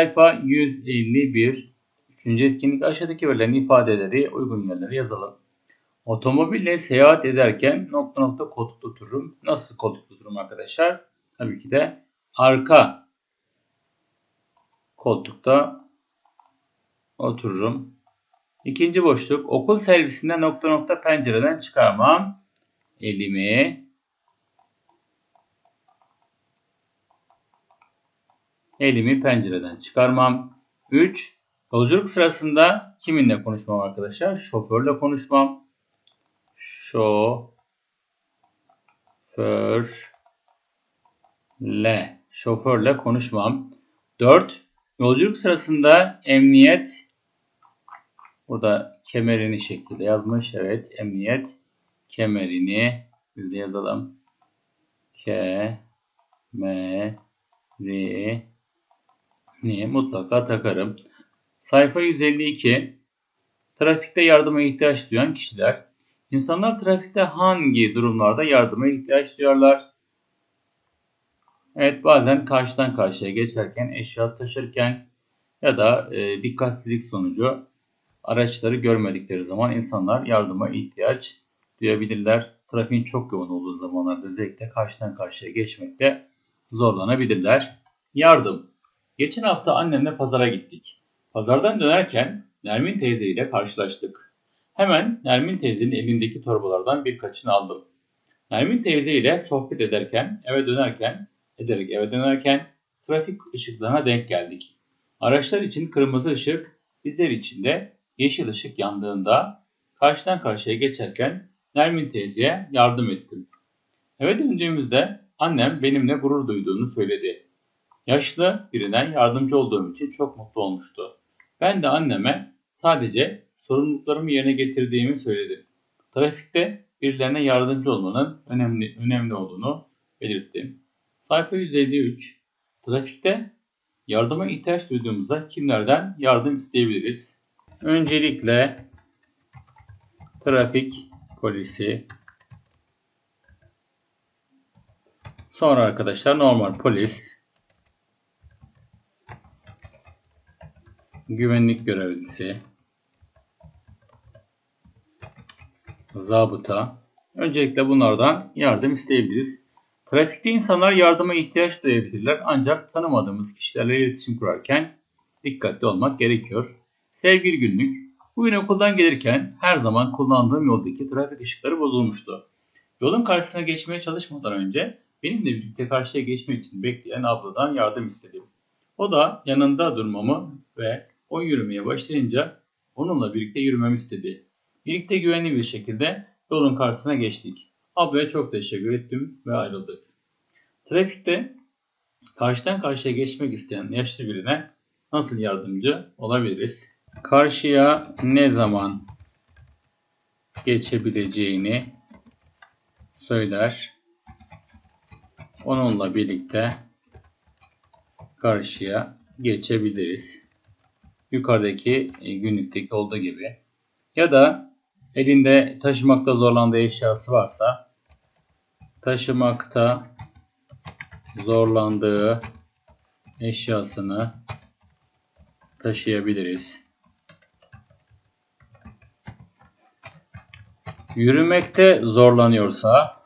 Sayfa 151. Üçüncü etkinlik aşağıdaki verilen ifadeleri uygun yerlere yazalım. Otomobille seyahat ederken nokta nokta koltukta otururum. Nasıl koltukta otururum arkadaşlar? Tabii ki de arka koltukta otururum. İkinci boşluk. Okul servisinde nokta nokta pencereden çıkarmam. Elimi elimi pencereden çıkarmam. 3. Yolculuk sırasında kiminle konuşmam arkadaşlar? Şoförle konuşmam. Şoförle. Şoförle konuşmam. 4. Yolculuk sırasında emniyet burada kemerini şekilde yazmış. Evet, emniyet kemerini biz de yazalım. Kemeri Mutlaka takarım. Sayfa 152. Trafikte yardıma ihtiyaç duyan kişiler. İnsanlar trafikte hangi durumlarda yardıma ihtiyaç duyarlar? Evet bazen karşıdan karşıya geçerken, eşya taşırken ya da e, dikkatsizlik sonucu araçları görmedikleri zaman insanlar yardıma ihtiyaç duyabilirler. Trafiğin çok yoğun olduğu zamanlarda özellikle karşıdan karşıya geçmekte zorlanabilirler. Yardım. Geçen hafta annemle pazara gittik. Pazardan dönerken Nermin teyze ile karşılaştık. Hemen Nermin teyzenin elindeki torbalardan birkaçını aldım. Nermin teyze ile sohbet ederken, eve dönerken, ederek eve dönerken trafik ışıklarına denk geldik. Araçlar için kırmızı ışık, bizler için de yeşil ışık yandığında karşıdan karşıya geçerken Nermin teyzeye yardım ettim. Eve döndüğümüzde annem benimle gurur duyduğunu söyledi. Yaşlı birine yardımcı olduğum için çok mutlu olmuştu. Ben de anneme sadece sorumluluklarımı yerine getirdiğimi söyledim. Trafikte birilerine yardımcı olmanın önemli önemli olduğunu belirttim. Sayfa 153. Trafikte yardıma ihtiyaç duyduğumuzda kimlerden yardım isteyebiliriz? Öncelikle trafik polisi. Sonra arkadaşlar normal polis. Güvenlik görevlisi, zabıta. Öncelikle bunlardan yardım isteyebiliriz. Trafikte insanlar yardıma ihtiyaç duyabilirler ancak tanımadığımız kişilerle iletişim kurarken dikkatli olmak gerekiyor. Sevgili günlük, bugün okuldan gelirken her zaman kullandığım yoldaki trafik ışıkları bozulmuştu. Yolun karşısına geçmeye çalışmadan önce benimle birlikte karşıya geçmek için bekleyen abladan yardım istedim. O da yanında durmamı ve o yürümeye başlayınca onunla birlikte yürümemi istedi. Birlikte güvenli bir şekilde yolun karşısına geçtik. Ablaya çok teşekkür ettim ve ayrıldık. Trafikte karşıdan karşıya geçmek isteyen yaşlı birine nasıl yardımcı olabiliriz? Karşıya ne zaman geçebileceğini söyler. Onunla birlikte karşıya geçebiliriz yukarıdaki e, günlükteki olduğu gibi. Ya da elinde taşımakta zorlandığı eşyası varsa taşımakta zorlandığı eşyasını taşıyabiliriz. Yürümekte zorlanıyorsa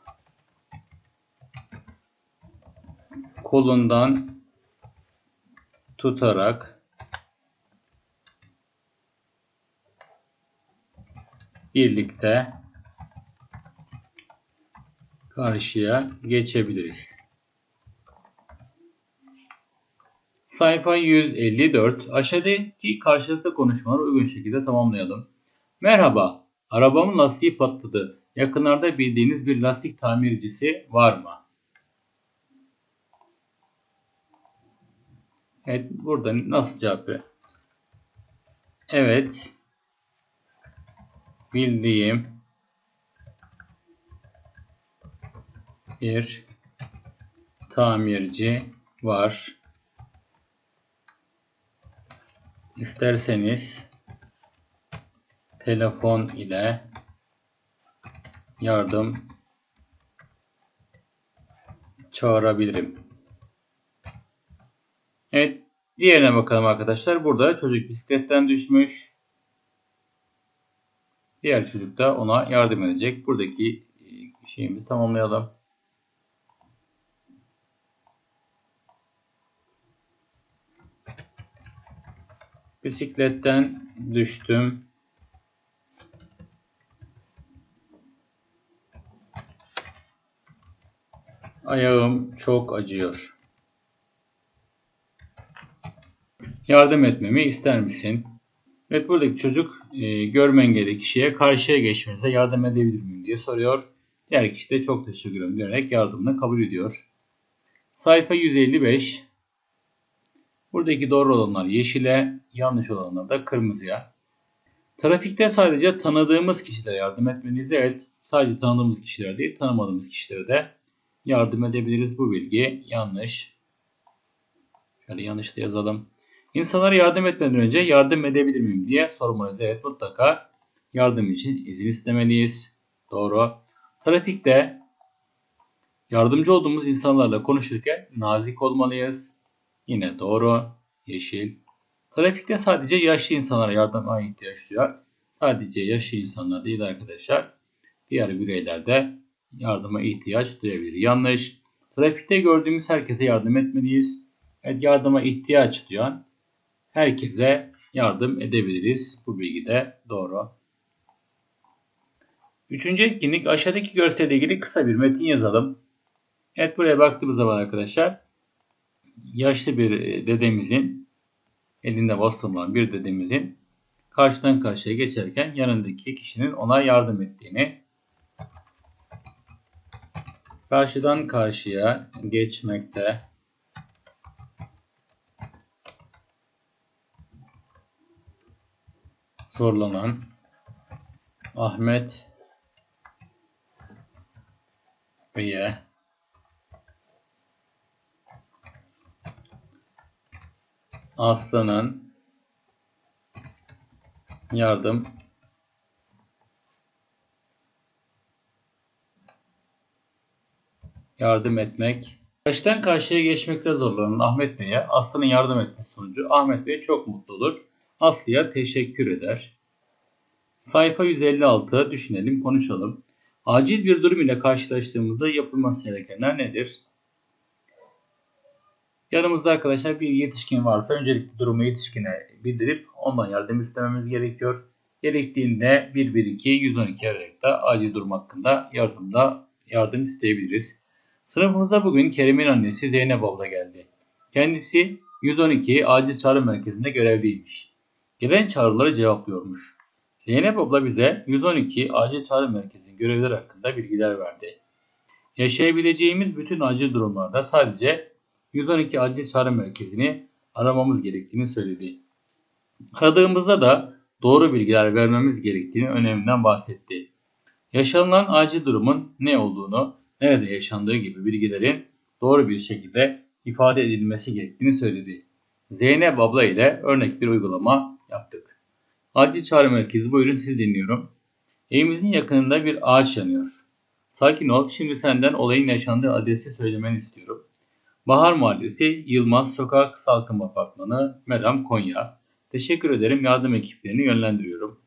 kolundan tutarak birlikte karşıya geçebiliriz. Sayfa 154. Aşağıdaki karşılıklı konuşmaları uygun şekilde tamamlayalım. Merhaba, arabamın lastiği patladı. Yakınlarda bildiğiniz bir lastik tamircisi var mı? Evet, burada nasıl cevap ver? Evet, bildiğim bir tamirci var. İsterseniz telefon ile yardım çağırabilirim. Evet, Diğerine bakalım arkadaşlar. Burada çocuk bisikletten düşmüş. Diğer çocuk da ona yardım edecek. Buradaki e, şeyimizi tamamlayalım. Bisikletten düştüm. Ayağım çok acıyor. Yardım etmemi ister misin? Evet buradaki çocuk e, görme engelli kişiye karşıya geçmenize yardım edebilir miyim diye soruyor. Diğer kişi de çok teşekkür ederim diyerek yardımını kabul ediyor. Sayfa 155. Buradaki doğru olanlar yeşile, yanlış olanlar da kırmızıya. Trafikte sadece tanıdığımız kişilere yardım etmeliyiz. Evet sadece tanıdığımız kişilere değil tanımadığımız kişilere de yardım edebiliriz. Bu bilgi yanlış. Şöyle yanlış da yazalım. İnsanlara yardım etmeden önce yardım edebilir miyim diye sormalıyız. Evet mutlaka yardım için izin istemeliyiz. Doğru. Trafikte yardımcı olduğumuz insanlarla konuşurken nazik olmalıyız. Yine doğru. Yeşil. Trafikte sadece yaşlı insanlara yardıma ihtiyaç duyar. Sadece yaşlı insanlar değil arkadaşlar. Diğer bireyler de yardıma ihtiyaç duyabilir. Yanlış. Trafikte gördüğümüz herkese yardım etmeliyiz. Evet, yardıma ihtiyaç duyan herkese yardım edebiliriz. Bu bilgi de doğru. Üçüncü etkinlik aşağıdaki görselle ilgili kısa bir metin yazalım. Evet buraya baktığımız zaman arkadaşlar yaşlı bir e, dedemizin elinde baston olan bir dedemizin karşıdan karşıya geçerken yanındaki kişinin ona yardım ettiğini karşıdan karşıya geçmekte zorlanan Ahmet Bey'e Aslan'ın yardım yardım etmek Karşıdan karşıya geçmekte zorlanan Ahmet Bey'e Aslı'nın yardım etmesi sonucu Ahmet Bey çok mutlu olur. Aslı'ya teşekkür eder. Sayfa 156 düşünelim konuşalım. Acil bir durum ile karşılaştığımızda yapılması gerekenler nedir? Yanımızda arkadaşlar bir yetişkin varsa öncelikle durumu yetişkine bildirip ondan yardım istememiz gerekiyor. Gerektiğinde 112 112 arayarak da acil durum hakkında yardımda yardım isteyebiliriz. Sınıfımıza bugün Kerim'in annesi Zeynep abla geldi. Kendisi 112 acil çağrı merkezinde görevliymiş. Gelen çağrıları cevaplıyormuş. Zeynep abla bize 112 acil çağrı merkezinin görevleri hakkında bilgiler verdi. Yaşayabileceğimiz bütün acil durumlarda sadece 112 acil çağrı merkezini aramamız gerektiğini söyledi. Aradığımızda da doğru bilgiler vermemiz gerektiğini öneminden bahsetti. Yaşanılan acil durumun ne olduğunu, nerede yaşandığı gibi bilgilerin doğru bir şekilde ifade edilmesi gerektiğini söyledi. Zeynep abla ile örnek bir uygulama yaptık. Acil çağrı merkezi buyurun sizi dinliyorum. Evimizin yakınında bir ağaç yanıyor. Sakin ol şimdi senden olayın yaşandığı adresi söylemeni istiyorum. Bahar Mahallesi, Yılmaz Sokak Salkım Apartmanı, Meram, Konya. Teşekkür ederim yardım ekiplerini yönlendiriyorum.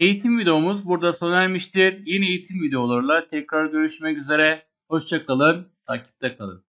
Eğitim videomuz burada sona ermiştir. Yeni eğitim videolarıyla tekrar görüşmek üzere. Hoşçakalın, takipte kalın.